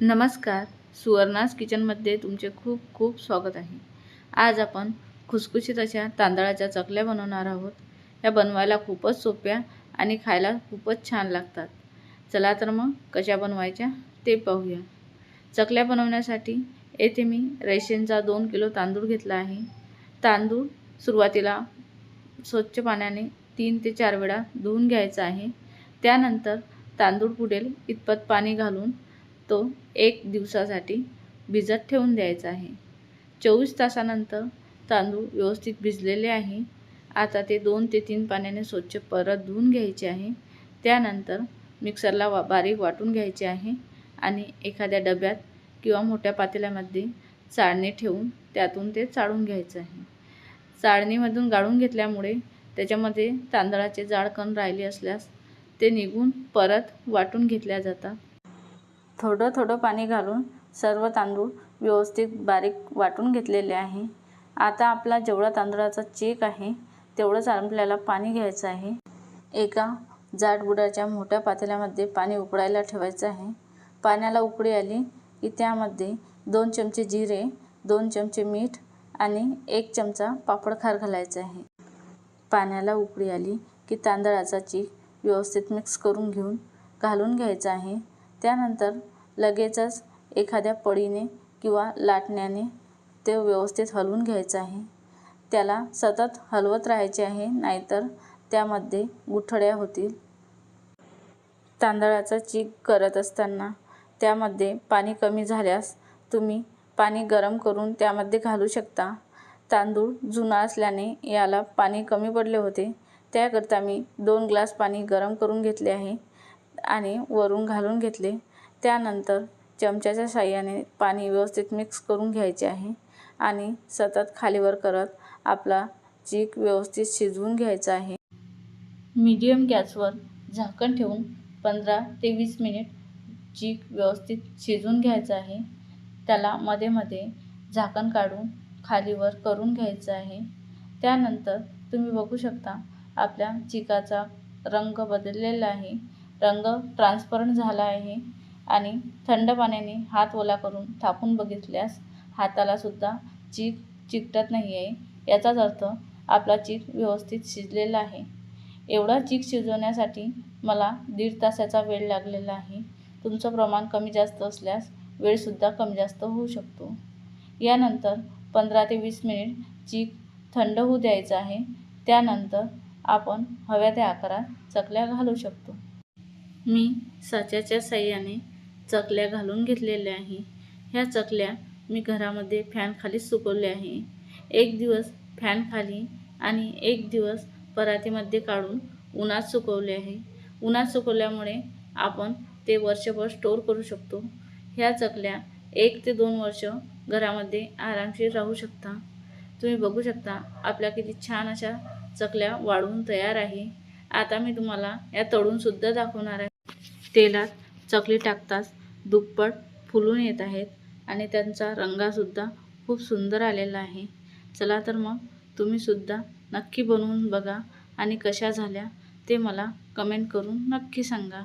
नमस्कार. सुवर्णास किचनमध्ये तुमचे खूप खूप स्वागत आहे. आज आपण खुसखुशीत अशा तांदळाच्या चकल्या बनवणार आहोत. या बनवायला खूपच सोप्या आणि खायला खूपच छान लागतात. चला तर मग कशा बनवायच्या ते पाहूया. चकल्या बनवण्यासाठी येथे मी रेशनचा दोन किलो तांदूळ घेतला आहे. तांदूळ सुरुवातीला स्वच्छ पाण्याने तीन ते चार वेळा धुवून घ्यायचा आहे. त्यानंतर तांदूळ पुढेल इतपत पाणी घालून तो एक दिवसासाठी भिजत ठेवून द्यायचा आहे. चोवीस तासानंतर तांदूळ व्यवस्थित भिजलेले आहे. आता ते दोन ते तीन पाण्याने स्वच्छ परत धुवून घ्यायचे आहे. त्यानंतर मिक्सरला वा बारीक वाटून घ्यायचे आहे आणि एखाद्या डब्यात किंवा मोठ्या पातेल्यामध्ये चाळणी ठेवून त्यातून ते चाळून घ्यायचं आहे. चाळणीमधून गाळून घेतल्यामुळे त्याच्यामध्ये तांदळाचे जाड कण राहिले असल्यास ते निघून परत वाटून घेतल्या जातात. थोडं थोडं पाणी घालून सर्व तांदूळ व्यवस्थित बारीक वाटून घेतलेले आहे. आता आपला जेवढा तांदळाचा चेक आहे तेवढंच आपल्याला पाणी घ्यायचं आहे. एका जाड बुडाच्या मोठ्या पातेल्यामध्ये पाणी उकळायला ठेवायचं आहे. पाण्याला उकळी आली की त्यामध्ये दोन चमचे जिरे दोन चमचे मीठ आणि एक चमचा पापडखार घालायचा आहे. पाण्याला उकळी आली की तांदळाचा चीक व्यवस्थित मिक्स करून घेऊन घालून घ्यायचा आहे. त्यानंतर लगेचच एखाद्या पळीने किंवा लाटण्याने ते व्यवस्थित हलवून घ्यायचं आहे. त्याला सतत हलवत राहायचे आहे नाहीतर त्यामध्ये गुठळ्या होतील. तांदळाचा चीक करत असताना त्यामध्ये पाणी कमी झाल्यास तुम्ही पाणी गरम करून त्यामध्ये घालू शकता. तांदूळ जुना असल्याने याला पाणी कमी पडले होते. त्याकरता मी दोन ग्लास पाणी गरम करून घेतले आहे. आणि वरून घालून घेतले. त्यानंतर चमच्याच्या साह्याने पाणी व्यवस्थित मिक्स करून घ्यायचे आहे आणि सतत खालीवर करत आपला चीक व्यवस्थित शिजवून घ्यायचा आहे. मीडियम गॅसवर झाकण ठेवून पंधरा ते वीस मिनिट चीक व्यवस्थित शिजवून घ्यायचं आहे. त्याला मध्ये मध्ये झाकण काढून खालीवर करून घ्यायचं आहे. त्यानंतर तुम्ही बघू शकता आपल्या चिकाचा रंग बदललेला आहे. रंग ट्रान्सपरंट झाला आहे आणि थंड पाण्याने हात ओला करून थापून बघितल्यास हातालासुद्धा चीक चिकटत नाही आहे याचाच अर्थ आपला चीक व्यवस्थित शिजलेला आहे. एवढा चीक शिजवण्यासाठी मला दीड तासाचा वेळ लागलेला आहे. तुमचं प्रमाण कमी जास्त असल्यास वेळसुद्धा कमी जास्त होऊ शकतो. यानंतर पंधरा ते वीस मिनिट चीक थंड होऊ द्यायचा आहे. त्यानंतर आपण हव्या त्या आकारात चकल्या घालू शकतो. मी साच्याच्या साह्याने चकल्या घालून घेतलेल्या आहे. ह्या चकल्या मी घरामध्ये फॅनखालीच सुकवल्या आहे. एक दिवस फॅनखाली आणि एक दिवस परातीमध्ये काढून उन्हात सुकवले आहे. उन्हात सुकवल्यामुळे आपण ते वर्षभर स्टोर करू शकतो. ह्या चकल्या एक ते दोन वर्ष घरामध्ये आरामशीर राहू शकता. तुम्ही बघू शकता आपल्या किती छान अशा चकल्या वाढवून तयार आहे. आता मी तुम्हाला या तळूनसुद्धा दाखवणार आहे. तेलात चकली टाकताच दुप्पट फुलून येत आहेत आणि त्यांचा रंगासुद्धा खूप सुंदर आलेला आहे. चला तर मग तुम्हीसुद्धा नक्की बनवून बघा आणि कशा झाल्या ते मला कमेंट करून नक्की सांगा.